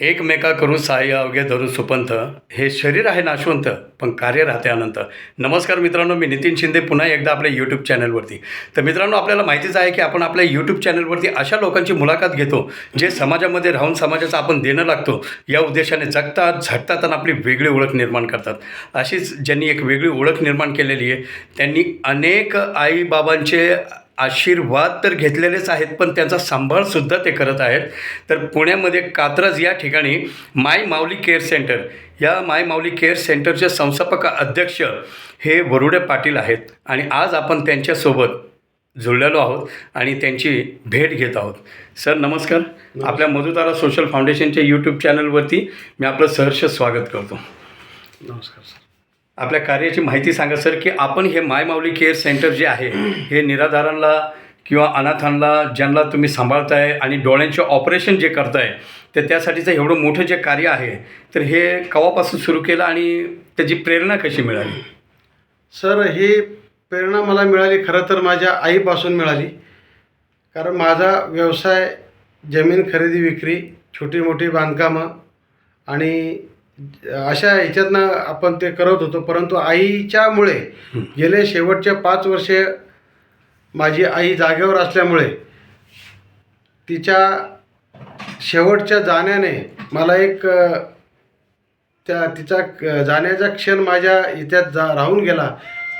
एकमेका करू सहाय्य अवघे धरू सुपंथ हे शरीर आहे नाशवंत पण कार्य राहते अनंत. नमस्कार मित्रांनो मी नितीन शिंदे पुन्हा एकदा आपल्या यूट्यूब चॅनलवरती तर मित्रांनो आपल्याला माहितीच आहे की आपण आपल्या यूट्यूब चॅनलवरती अशा लोकांची मुलाखत घेतो जे समाजामध्ये राहून समाजाचं आपण देणं लागतो या उद्देशाने जगतात झटतात आणि आपली वेगळी ओळख निर्माण करतात. अशीच ज्यांनी एक वेगळी ओळख निर्माण केलेली आहे त्यांनी अनेक आईबाबांचे आशीर्वाद तर घेतलेलेच आहेत पण त्यांचा सांभाळसुद्धा ते करत आहेत. तर पुण्यामध्ये कात्रज या ठिकाणी माय माऊली केअर सेंटर या माय माऊली केअर सेंटरचे संस्थापक अध्यक्ष हे वरुडे पाटील आहेत आणि आज आपण त्यांच्यासोबत जुळलेलो आहोत आणि त्यांची भेट घेत आहोत. सर नमस्कार. आपल्या मधुतारा सोशल फाउंडेशनच्या यूट्यूब चॅनलवरती मी आपलं सहर्ष स्वागत करतो. नमस्कार सर. आपल्या कार्याची माहिती सांगा सर की आपण hey my Mauli care centre जे आहे हे निराधारांना किंवा अनाथांना ज्यांना तुम्ही सांभाळताय आणि डोळ्यांचे ऑपरेशन जे करताय तर त्यासाठीचं एवढं मोठं जे कार्य आहे तर हे केव्हापासून सुरू केलं आणि त्याची प्रेरणा कशी मिळाली? सर ही प्रेरणा मला मिळाली खरं तर माझ्या आईपासून मिळाली. कारण माझा व्यवसाय जमीन खरेदी विक्री छोटी मोठी बांधकामं आणि अशा ह्याच्यातनं आपण ते करत होतो परंतु आईच्यामुळे गेले शेवटचे पाच वर्षे माझी आई जागेवर असल्यामुळे तिच्या शेवटच्या जाण्याने मला एक त्या तिचा जाण्याचा क्षण माझ्या इथ्यात जा राहून गेला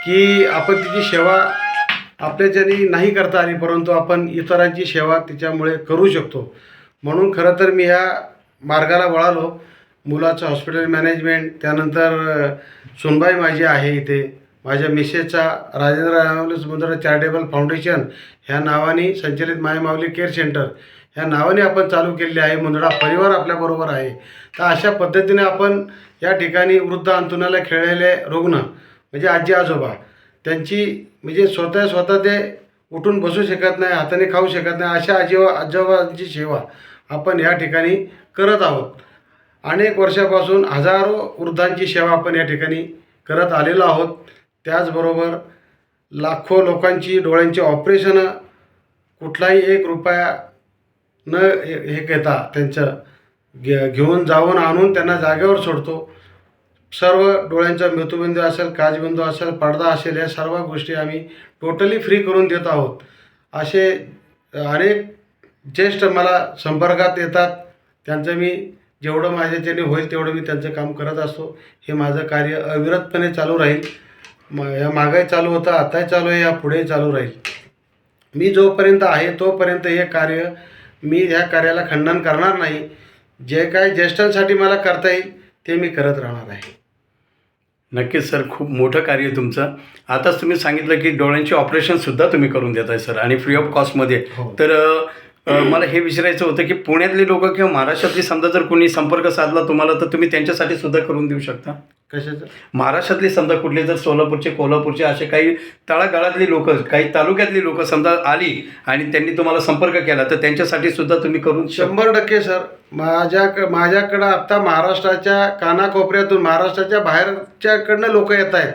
की आपण तिची सेवा आपल्याच्यानी नाही करता आली परंतु आपण इतरांची सेवा तिच्यामुळे करू शकतो. म्हणून खरं तर मी ह्या मार्गाला वळालो. मुलाचं हॉस्पिटल मॅनेजमेंट त्यानंतर सुनबाई माझी आहे इथे. माझ्या मिसेसचा राजेंद्र रामावली समुद्र चॅरिटेबल फाउंडेशन ह्या नावाने संचलित मायमावली केअर सेंटर ह्या नावाने आपण चालू केलेले आहे. मुंदडा परिवार आपल्याबरोबर आहे. तर अशा पद्धतीने आपण या ठिकाणी वृद्ध अंतुनाला खेळलेले रुग्ण म्हणजे आजी आजोबा त्यांची म्हणजे स्वतः स्वतः ते उठून बसू शकत नाही हाताने खाऊ शकत नाही अशा आजीवा आजोबांची सेवा आपण या ठिकाणी करत आहोत. अनेक वर्षापासून हजारो वृद्धांची सेवा आपण या ठिकाणी करत आलेलो आहोत. त्याचबरोबर लाखो लोकांची डोळ्यांची ऑपरेशनं कुठलाही एक रुपया न हे हे घेता त्यांचं घे घेऊन जाऊन आणून त्यांना जागेवर सोडतो. सर्व डोळ्यांचा मृत्यूबिंदू असेल काजबिंदू असेल पडदा असेल या सर्व गोष्टी आम्ही टोटली फ्री करून देत आहोत. असे अनेक ज्येष्ठ मला संपर्कात येतात. त्यांचं मी जेवढं माझ्याच्याने होईल तेवढं मी त्यांचं काम करत असतो. हे माझं कार्य अविरतपणे चालू राहील. म या मागही चालू होतं आताही चालू आहे या पुढेही चालू राहील. मी जोपर्यंत आहे तोपर्यंत हे कार्य मी ह्या कार्याला खंडन करणार नाही. जे काय ज्येष्ठांसाठी मला करता येईल ते मी करत राहणार आहे. नक्कीच सर खूप मोठं कार्य आहे तुमचं. आताच तुम्ही सांगितलं की डोळ्यांचे ऑपरेशनसुद्धा तुम्ही करून देताय सर आणि फ्री ऑफ कॉस्टमध्ये. हो. तर मला हे विचारायचं होतं की पुण्यातले लोक किंवा महाराष्ट्रातली समजा जर कोणी संपर्क साधला तुम्हाला तर तुम्ही त्यांच्यासाठी सुद्धा करून देऊ शकता. कशाचं? महाराष्ट्रातली समजा कुठले जर सोलापूरचे कोल्हापूरचे असे काही तळागाळातली लोक काही तालुक्यातली लोक समजा आली आणि त्यांनी तुम्हाला संपर्क केला तर त्यांच्यासाठी सुद्धा तुम्ही करून शंभर टक्के सर. माझ्या माझ्याकडं आत्ता महाराष्ट्राच्या कानाकोपऱ्यातून महाराष्ट्राच्या बाहेरच्याकडनं लोक येत आहेत.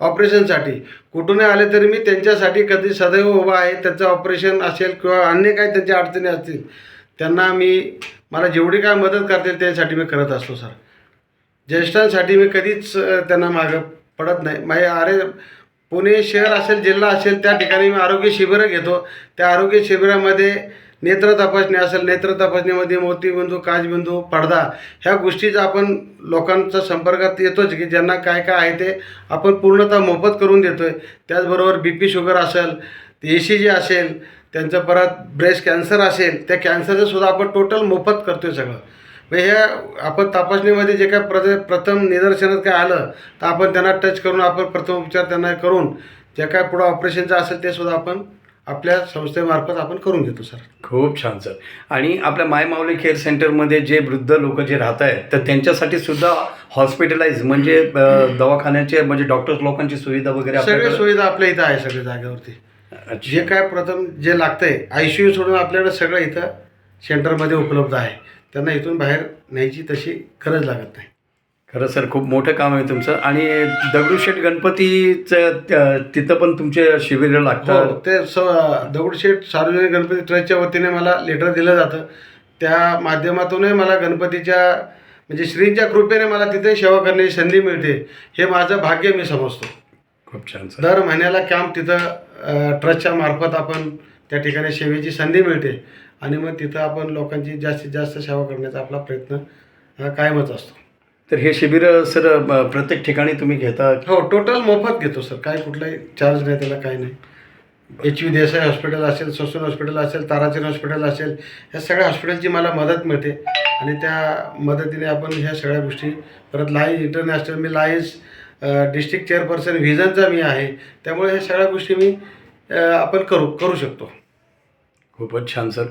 ऑपरेशनसाठी. कुठूनही आले तरी मी त्यांच्यासाठी कधी सदैव उभा आहे त्यांचं ऑपरेशन असेल किंवा अन्य काही त्यांच्या अडचणी असतील त्यांना मी मला जेवढी काय मदत करतील त्यासाठी मी करत असतो सर. ज्येष्ठांसाठी मी कधीच त्यांना मागं पडत नाही. माझे अरे पुणे शहर असेल जिल्हा असेल त्या ठिकाणी मी आरोग्य शिबिरं घेतो. त्या आरोग्य शिबिरामध्ये नेत्र तपासणी असेल नेत्र तपासणीमध्ये मोतीबिंदू काचबिंदू पडदा ह्या गोष्टीचा आपण लोकांचा संपर्कात येतोच की ज्यांना काय काय आहे ते आपण पूर्णतः मोफत करून देतो आहे त्याचबरोबर बी पी शुगर असेल ए सी जी असेल त्यांचं परत ब्रेस्ट कॅन्सर असेल त्या कॅन्सरचं सुद्धा आपण टोटल मोफत करतो आहे सगळं. म्हणजे हे आपण तपासणीमध्ये जे काय प्रथ प्रथम निदर्शनात काय आलं तर आपण त्यांना टच करून आपण प्रथम उपचार त्यांना करून जे काय पुढं ऑपरेशनचं असेल ते सुद्धा आपण आपल्या संस्थेमार्फत आपण करून घेतो सर. खूप छान सर. आणि आपल्या माय माऊली केअर सेंटरमध्ये जे वृद्ध लोक जे राहत आहेत तर त्यांच्यासाठी सुद्धा हॉस्पिटलाइज म्हणजे दवाखान्याचे म्हणजे डॉक्टर्स लोकांची सुविधा वगैरे सगळ्या सुविधा आपल्या इथं आहे सगळ्या जागेवरती. जे काय प्रथम जे लागतंय आय सी यू सोडून आपल्याकडे सगळं इथं सेंटरमध्ये उपलब्ध आहे. त्यांना इथून बाहेर न्यायची तशी गरज लागत नाही. खरं सर खूप मोठं काम आहे तुमचं. आणि दगडूशेठ गणपतीचं त्या- तिथं पण तुमचे शिबिर लागतात? हो ते स दगडूशेठ सार्वजनिक गणपती ट्रस्टच्या वतीने मला लेटर दिलं जातं. त्या माध्यमातूनही मला गणपतीच्या म्हणजे श्रींच्या कृपेने मला तिथे सेवा करण्याची संधी मिळते. हे माझं भाग्य मी समजतो. खूप छान सर. दर महिन्याला कॅम्प तिथं अ, ट्रस्टच्या मार्फत आपण त्या ठिकाणी सेवेची संधी मिळते. आणि मग तिथं आपण लोकांची जास्तीत जास्त सेवा करण्याचा आपला प्रयत्न कायमच असतो. तर हे शिबिर सर प्रत्येक ठिकाणी तुम्ही घेता? हो टोटल मोफत घेतो सर. काय कुठलाही चार्ज नाही त्याला काय नाही. एच व्ही देसाई हॉस्पिटल असेल ससून हॉस्पिटल असेल ताराचंद हॉस्पिटल असेल ह्या सगळ्या हॉस्पिटलची मला मदत मिळते. आणि त्या मदतीने आपण ह्या सगळ्या गोष्टी परत लाईन इंटरनॅशनल मी लायन्स डिस्ट्रिक्ट चेअरपर्सन व्हिजनचा मी आहे. त्यामुळे ह्या सगळ्या गोष्टी मी आपण करू करू शकतो. खूपच छान सर.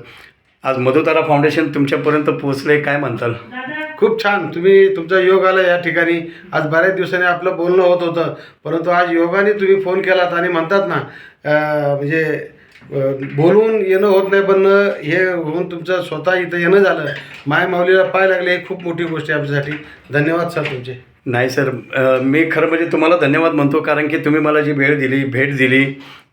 आज मधुतारा फाउंडेशन तुमच्यापर्यंत पोहोचले काय म्हणताल? खूप छान. तुम्ही तुमचा योग आला या ठिकाणी. आज बऱ्याच दिवसांनी आपलं बोलणं होत होतं. परंतु आज योगाने तुम्ही फोन केलात आणि म्हणतात ना म्हणजे बोलून येणं होत नाही पण हे होऊन तुमचं स्वतः इथं येणं झालं. माय माऊलीला पाय लागले ही खूप मोठी गोष्ट आहे आमच्यासाठी. धन्यवाद सर तुमचे. नाही सर. मी खरं म्हणजे तुम्हाला धन्यवाद म्हणतो कारण की तुम्ही मला जी वेळ दिली भेट दिली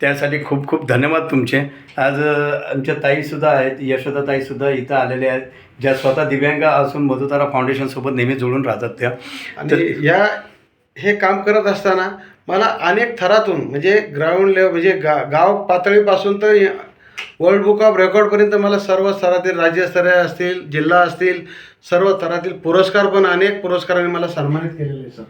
त्यासाठी खूप खूप धन्यवाद तुमचे. आज आमच्या ताईसुद्धा आहेत यशोदा ताईसुद्धा इथं आलेल्या आहेत ज्या स्वतः दिव्यांग असून मधुतारा फाउंडेशनसोबत नेहमी जोडून राहतात त्या. आणि या हे काम करत असताना मला अनेक थरातून म्हणजे ग्राउंड लेवल म्हणजे गा गाव पातळीपासून तर वर्ल्ड बुक ऑफ रेकॉर्डपर्यंत मला सर्व स्तरातील राज्यस्तरीय असतील जिल्हा असतील सर्व स्तरातील पुरस्कार पण अनेक पुरस्कारांनी मला सन्मानित केलेले आहे सर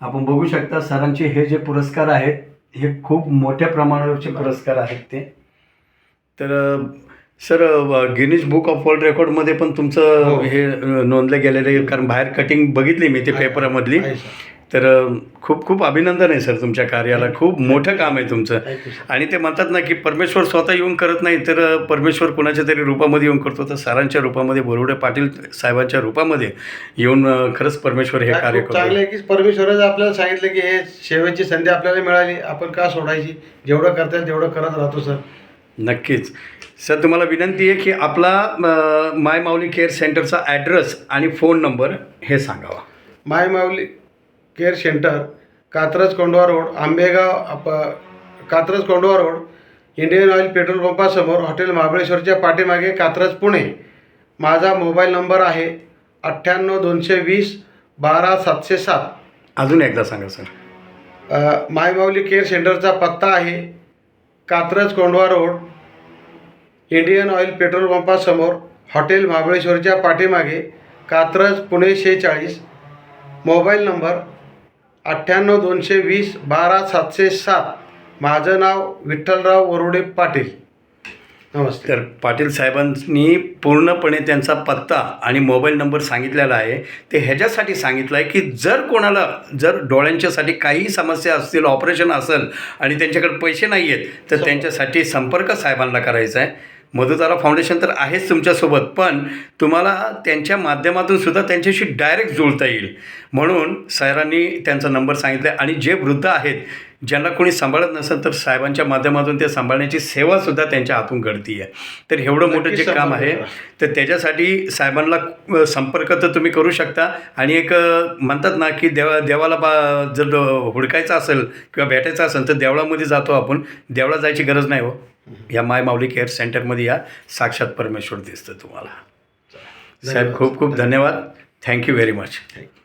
आपण बघू शकता सरांचे हे जे पुरस्कार आहेत हे खूप मोठ्या प्रमाणावरचे पुरस्कार आहेत ते तर sir Guinness book of world रेकॉर्डमध्ये पण तुमचं हो. हे नोंदलं गेलेलं आहे कारण बाहेर कटिंग बघितली मी ते. पेपरामधली तर खूप खूप अभिनंदन आहे सर तुमच्या कार्याला. खूप मोठं काम आहे तुमचं. आणि ते म्हणतात ना की परमेश्वर स्वतः येऊन करत नाही तर परमेश्वर कुणाच्या तरी रूपामध्ये येऊन करतो. तर सरांच्या रूपामध्ये बोरुडे पाटील साहेबांच्या रूपामध्ये येऊन खरंच परमेश्वर हे कार्य खूप चांगलं करतो आहे की परमेश्वरानं आपल्याला सांगितलं की हे सेवेची संधी आपल्याला मिळाली. आपण का सोडायची? जेवढं करता येईल तेवढं करत राहतो सर. नक्कीच. सर तुम्हाला विनंती आहे की आपला माय माऊली केअर सेंटरचा ॲड्रेस आणि फोन नंबर हे सांगावा. Mai Mauli care centre Katraj Kondhwa road Ambegaon आप Katraj Kondhwa road Indian Oil petrol पंपासमोर hotel महाबळेश्वरच्या पाठीमागे कात्रज पुणे. माझा मोबाईल नंबर आहे अठ्ठ्याण्णव दोनशे वीस बारा सातशे सात. अजून एकदा सांगा सर. अ, माय माऊली केअर सेंटरचा पत्ता आहे Katraj Kondhwa road Indian Oil petrol पंपासमोर hotel महाबळेश्वरच्या पाठीमागे कात्रज पुणे शेहेचाळीस मोबाईल नंबर अठ्ठ्याण्णव दोनशे वीस बारा सातशे सात. माझं नाव विठ्ठलराव वरुडे पाटील. नमस्ते. तर पाटील साहेबांनी पूर्णपणे त्यांचा पत्ता आणि मोबाईल नंबर सांगितलेला आहे. ते ह्याच्यासाठी सांगितलं आहे की जर कोणाला जर डोळ्यांच्यासाठी काही समस्या असतील ऑपरेशन असेल आणि त्यांच्याकडे पैसे नाही आहेत तर त्यांच्यासाठी संपर्क साहेबांना करायचा आहे. मधुतारा फाउंडेशन तर आहेच तुमच्यासोबत पण तुम्हाला त्यांच्या माध्यमातून सुद्धा त्यांच्याशी डायरेक्ट जुळता येईल. म्हणून सरांनी त्यांचा नंबर सांगितला आहे आणि जे वृद्ध आहेत ज्यांना कोणी सांभाळत नसेल तर साहेबांच्या माध्यमातून ते सांभाळण्याची सेवासुद्धा त्यांच्या हातून घडती आहे तर एवढं मोठं जे काम आहे. तर त्याच्यासाठी साहेबांना संपर्क तर तुम्ही करू शकता. आणि एक म्हणतात ना की देवा देवाला बा जर हुडकायचं असेल किंवा भेटायचं असेल तर देवळामध्ये जातो आपण. देवळा जायची गरज नाही हो. या माय माऊली केअर सेंटरमध्ये या साक्षात परमेश्वर दिसतं तुम्हाला. साहेब. खूप खूप धन्यवाद. Thank you very much thank you